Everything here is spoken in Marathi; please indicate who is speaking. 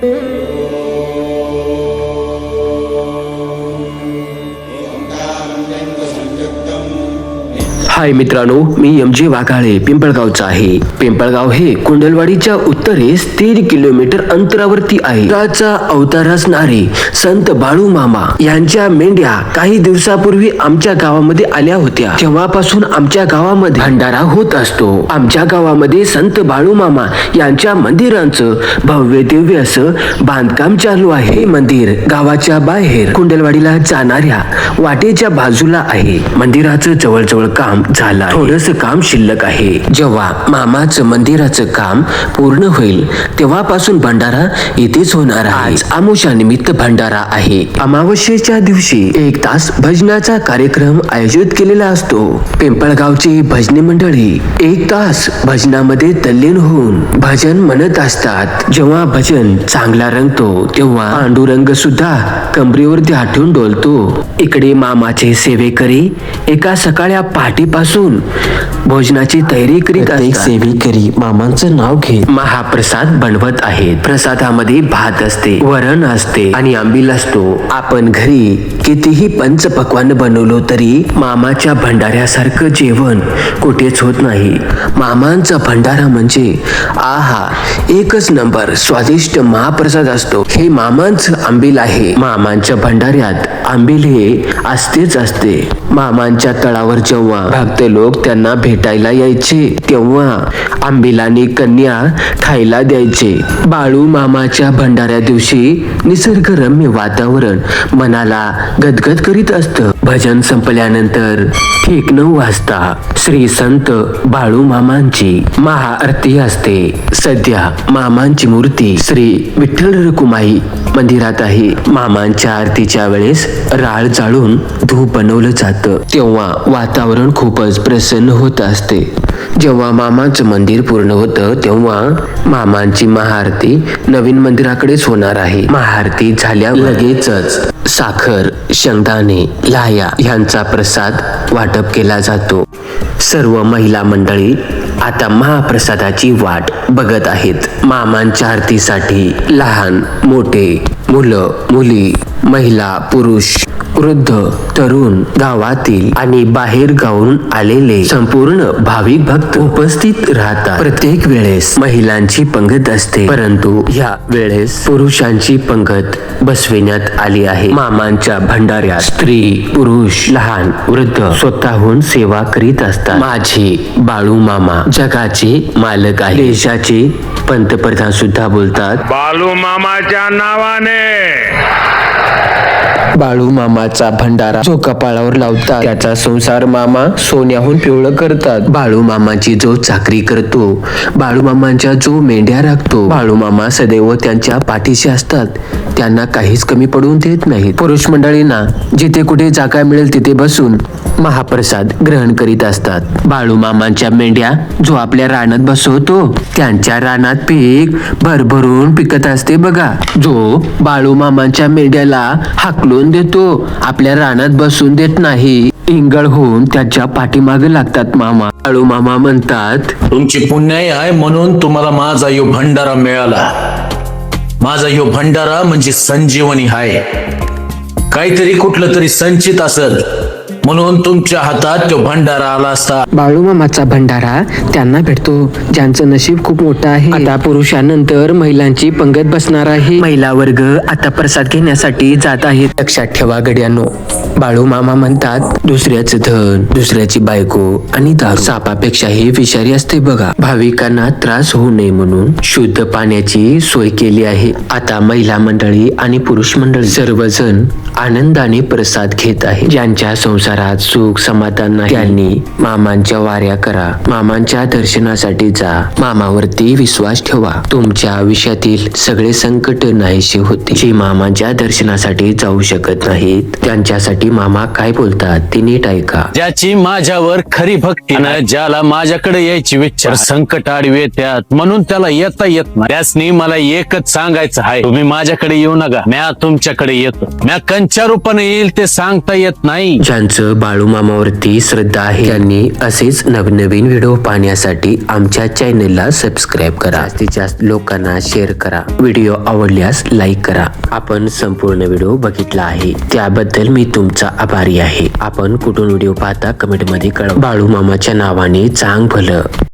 Speaker 1: Thank. हाय मित्रांनो मी एम जे वाघाळे पिंपळगावचा आहे. पिंपळगाव हे कुंडलवाडीच्या उत्तरेस तीन किलोमीटर अंतरावरती आहे. राचा अवतार असणारे संत बाळू मामा यांच्या मेंढ्या काही दिवसापूर्वी आमच्या गावामध्ये आल्या होत्या. तेव्हापासून आमच्या गावामध्ये भंडारा होत असतो. आमच्या गावामध्ये संत बाळू मामा यांच्या मंदिरांचं भव्य दिव्य असं बांधकाम चालू आहे. हे मंदिर गावाच्या बाहेर कुंडलवाडीला जाणाऱ्या वाटेच्या बाजूला आहे. मंदिराचं जवळजवळ काम झालं थोडस काम शिल्लक आहे. जेव्हा मामाचं मंदिराचं काम पूर्ण होईल तेव्हापासून भंडारा इथेच होणार आहे. आज आमोशा निमित्त भंडारा आहे. अमावस्येच्या दिवशी एक तास भजनाचा कार्यक्रम आयोजित केलेला असतो. पिंपळगावची भजनी मंडळी एक तास भजनामध्ये तल्लीन होऊन भजन म्हणत असतात. जेव्हा भजन चांगला रंगतो तेव्हा पांडुरंग सुद्धा कमरेवरती आठवून डोलतो. इकडे मामाचे सेवेकरी एका सकाळ्या पहाटेपासून भोजनाची तयारी करीत असतात. सेवेकरी मामांचं नाव घेत महाप्रसाद बनवत आहेत. प्रसादामध्ये भात असते वरण असते आणि आंबील असतो. आपण घरी कितीही पंच पक्वान बनवलो तरी मामाच्या भंडाऱ्यासारखं जेवण कुठेच होत नाही. मामांचा भंडारा म्हणजे आहा एकच नंबर स्वादिष्ट महाप्रसाद असतो. हे मामांचं आंबील आहे. मामांच्या भंडाऱ्यात आंबील हे असतेच असते. मामांच्या तळावर जेव्हा भक्त लोक त्यांना भेटायला यायचे. तेव्हा आंबिलानी कन्या खायला द्यायचे. बाळू मामाच्या भंडाऱ्या दिवशी निसर्गरम्य वातावरण मनाला गदगद करीत असतं. भजन संपल्यानंतर ठीक नऊ वाजता श्री संत बाळू मामांची महाआरती असते. सध्या मामांची मूर्ती श्री विठ्ठल रकुमाई मंदिरात आहे. मामांच्या आरतीच्या वेळेस राळ जाळून धूप बनवलं जातं. तेव्हा वातावरण खूपच प्रसन्न होत असते. जेव्हा मामाचं मंदिर पूर्ण होतं तेव्हा मामांची महाआरती नवीन मंदिराकडेच होणार आहे. महाआरती झाल्या लगेचच. साखर शेंगदाणे लाया यांचा प्रसाद वाटप केला जातो. सर्व महिला मंडळी आता महाप्रसादाची वाट बघत आहेत. मामांच्या आरतीसाठी लहान मोठे मुलं मुली महिला पुरुष वृद्ध तरुण गावातील आणि बाहेर गावून आलेले संपूर्ण भाविक भक्त उपस्थित राहतात. प्रत्येक वेळेस महिलांची पंगत असते परंतु या वेळेस पुरुषांची पंगत बसविण्यात आली आहे. मामांच्या भंडाऱ्यात स्त्री पुरुष लहान वृद्ध स्वतःहून सेवा करीत असतात. माझे बाळू मामा जगाचे मालक आहे देशाचे पंतप्रधान सुद्धा बोलतात.
Speaker 2: बालू मामाच्या नावाने
Speaker 1: बाळू मामाचा भंडारा जो कपाळावर लावतात त्याचा संसार मामा सोन्याहून पिवळं करतात. बाळू मामाची जो चाकरी करतो बाळू मामांच्या जो मेंढ्या राखतो बाळू मामा सदैव त्यांच्या पाठीशी असतात. त्यांना काहीच कमी पडून देत नाहीत. पुरुष मंडळींना जिथे कुठे जागा मिळेल तिथे बसून महाप्रसाद ग्रहण करीत असतात. बाळू मामांच्या मेंढ्या जो आपल्या रानात बसवतो त्यांच्या रानात पीक भरभरून पिकत असते बघा. जो बाळू मामांच्या मेंढ्याला हाकलून देतो आपल्या रानात बसून देत नाही. इंगळ होऊन त्याच्या पाठीमागे लागतात मामा. बाळू मामा म्हणतात
Speaker 3: तुमची पुण्याई आहे म्हणून तुम्हाला माझा यो भंडारा मिळाला. माझा ह्यो भंडारा म्हणजे संजीवनी आहे काहीतरी कुठलं तरी संचित असत. म्हणून तुमच्या हातात तो भंडारा आला असता.
Speaker 1: बाळू मामाचा भंडारा त्यांना भेटतो. ज्यांचं नशीब खूप मोठं आहे. आता पुरुषानंतर महिलांची पंगत बसणार आहे. महिला वर्ग आता प्रसाद घेण्यासाठी जात आहेत. लक्षात ठेवा गड्यानो. बाळू मामा म्हणतात दुसऱ्याचं धन दुसऱ्याची बायको आणि दारू सापापेक्षाही विषारी असते बघा. भाविकांना त्रास होऊ नये म्हणून शुद्ध पाण्याची सोय केली आहे. आता महिला मंडळी आणि पुरुष मंडळ सर्वजण आनंदाने प्रसाद घेत आहे ज्यांच्या संसारात सुख समाधान नाही त्यांनी मामांच्या वाऱ्या करा. मामांच्या दर्शनासाठी जा. मामावरती विश्वास ठेवा. तुमच्या आयुष्यातील सगळे संकट नाहीसे होते जे मामांच्या दर्शनासाठी जाऊ शकत नाहीत त्यांच्यासाठी मामा काय बोलतात ते नीट ऐका.
Speaker 3: ज्याची माझ्यावर खरी भक्ती ज्याला माझ्याकडे यायची इच्छा संकट आडवे येतात म्हणून त्याला येता येत नाही. त्यासनी मला एकच सांगायचं आहे तुम्ही माझ्याकडे येऊ नका म्या तुमच्याकडे येतो. म्या कोणच्या रूपाने येईल ते सांगता येत नाही.
Speaker 1: ज्यांचं बाळू मामावरती श्रद्धा आहे त्यांनी असेच नवनवीन व्हिडिओ पाहण्यासाठी आमच्या चॅनेलला सबस्क्राईब करा. जास्तीत जास्त लोकांना शेअर करा. व्हिडिओ आवडल्यास लाईक करा. आपण संपूर्ण व्हिडिओ बघितला आहे. त्याबद्दल मी तुमचा आभारी आहे. आपण कुठून व्हिडिओ पाहता कमेंटमध्ये कळवा. बाळू मामाच्या नावाने चांग भलं